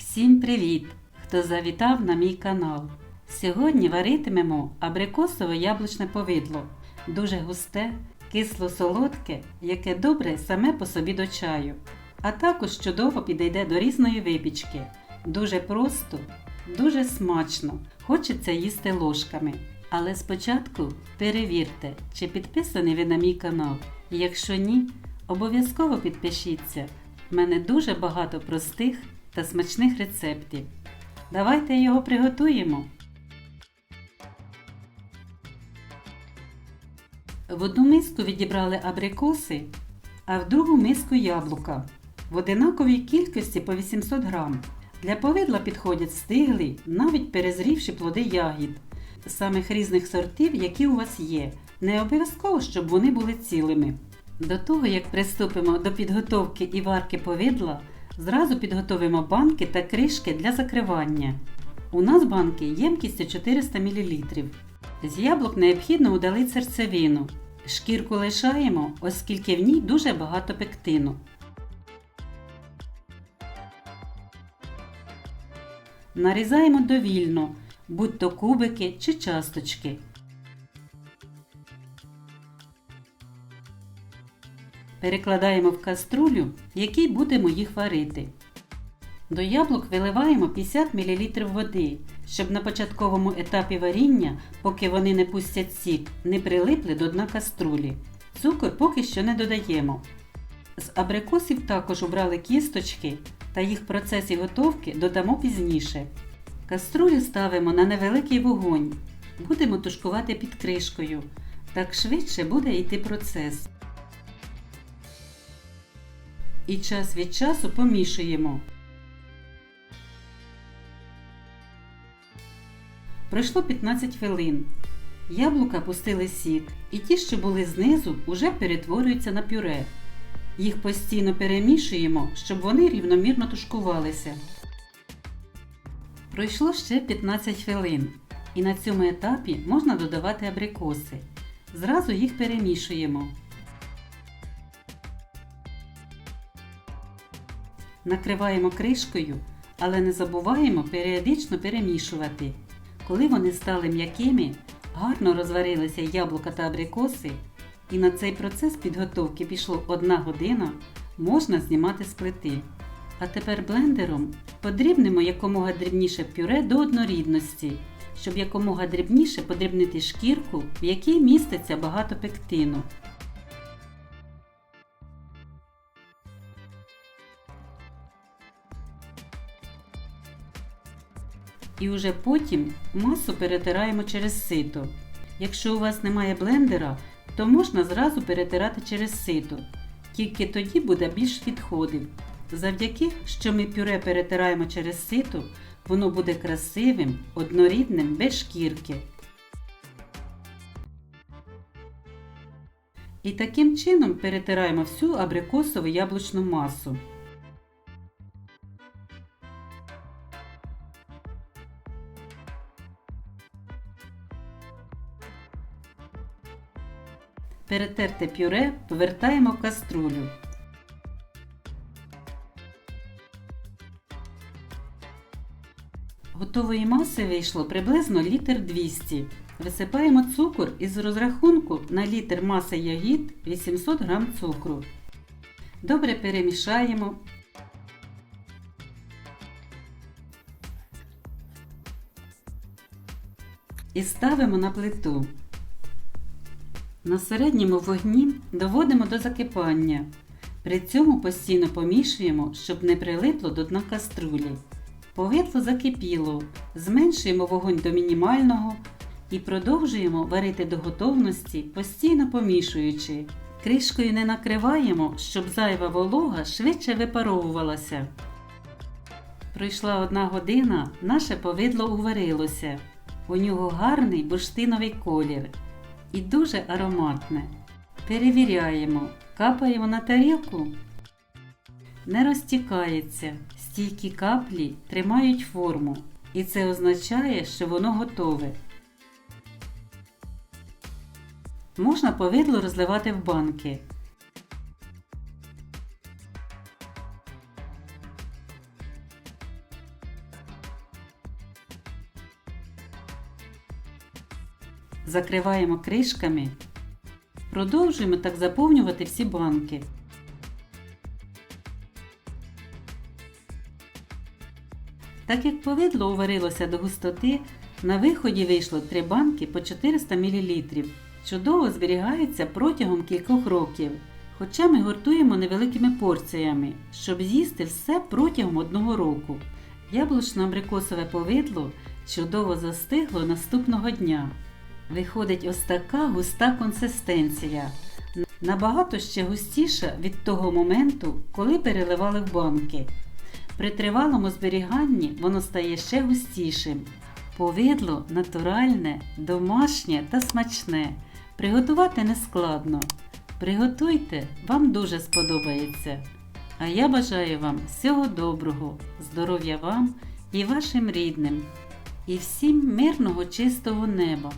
Всім привіт! Хто завітав на мій канал. Сьогодні варитимемо абрикосове яблучне повидло. Дуже густе, кисло-солодке, яке добре саме по собі до чаю. А також чудово підійде до різної випічки. Дуже просто, дуже смачно. Хочеться їсти ложками. Але спочатку перевірте, чи підписані ви на мій канал. Якщо ні, обов'язково підпишіться. В мене дуже багато простих та смачних рецептів. Давайте його приготуємо. В одну миску відібрали абрикоси, а в другу миску яблука. В одинаковій кількості по 800 грам. Для повидла підходять стиглі, навіть перезрівші плоди ягід, самих різних сортів, які у вас є. Не обов'язково, щоб вони були цілими. До того, як приступимо до підготовки і варки повидла, зразу підготовимо банки та кришки для закривання. У нас банки ємкістю 400 мл. З яблук необхідно удалити серцевину. Шкірку лишаємо, оскільки в ній дуже багато пектину. Нарізаємо довільно, будь то кубики чи часточки. Перекладаємо в каструлю, в якій будемо їх варити. До яблук виливаємо 50 мл води, щоб на початковому етапі варіння, поки вони не пустять сік, не прилипли до дна каструлі. Цукор поки що не додаємо. З абрикосів також убрали кісточки та їх в процесі готовки додамо пізніше. Каструлю ставимо на невеликий вогонь. Будемо тушкувати під кришкою. Так швидше буде йти процес. І час від часу помішуємо. Пройшло 15 хвилин. Яблука пустили сік, і ті, що були знизу, уже перетворюються на пюре. Їх постійно перемішуємо, щоб вони рівномірно тушкувалися. Пройшло ще 15 хвилин, і на цьому етапі можна додавати абрикоси. Зразу їх перемішуємо. Накриваємо кришкою, але не забуваємо періодично перемішувати. Коли вони стали м'якими, гарно розварилися яблука та абрикоси, і на цей процес підготовки пішло 1 година, можна знімати з плити. А тепер блендером подрібнемо якомога дрібніше пюре до однорідності, щоб якомога дрібніше подрібнити шкірку, в якій міститься багато пектину. І вже потім масу перетираємо через сито. Якщо у вас немає блендера, то можна зразу перетирати через сито. Тільки тоді буде більш відходів. Завдяки, що ми пюре перетираємо через сито, воно буде красивим, однорідним, без шкірки. І таким чином перетираємо всю абрикосову яблучну масу. Перетерте пюре повертаємо в каструлю. Готової маси вийшло приблизно літр 200. Висипаємо цукор із розрахунку на літр маси ягід 800 г цукру. Добре перемішаємо. І ставимо на плиту. На середньому вогні доводимо до закипання. При цьому постійно помішуємо, щоб не прилипло до дна каструлі. Повидло закипіло, зменшуємо вогонь до мінімального і продовжуємо варити до готовності, постійно помішуючи. Кришкою не накриваємо, щоб зайва волога швидше випаровувалася. Пройшла одна година, наше повидло уварилося. У нього гарний бурштиновий колір і дуже ароматне. Перевіряємо, капаємо на тарілку. Не розтікається, стійкі каплі тримають форму, і це означає, що воно готове. Можна повидло розливати в банки. Закриваємо кришками. Продовжуємо так заповнювати всі банки. Так як повидло уварилося до густоти, на виході вийшло 3 банки по 400 мл. Чудово зберігається протягом кількох років. Хоча ми гуртуємо невеликими порціями, щоб з'їсти все протягом одного року. Яблучно-абрикосове повидло чудово застигло наступного дня. Виходить ось така густа консистенція. Набагато ще густіша від того моменту, коли переливали в банки. При тривалому зберіганні воно стає ще густішим. Повидло натуральне, домашнє та смачне. Приготувати не складно. Приготуйте, вам дуже сподобається. А я бажаю вам всього доброго, здоров'я вам і вашим рідним, і всім мирного чистого неба.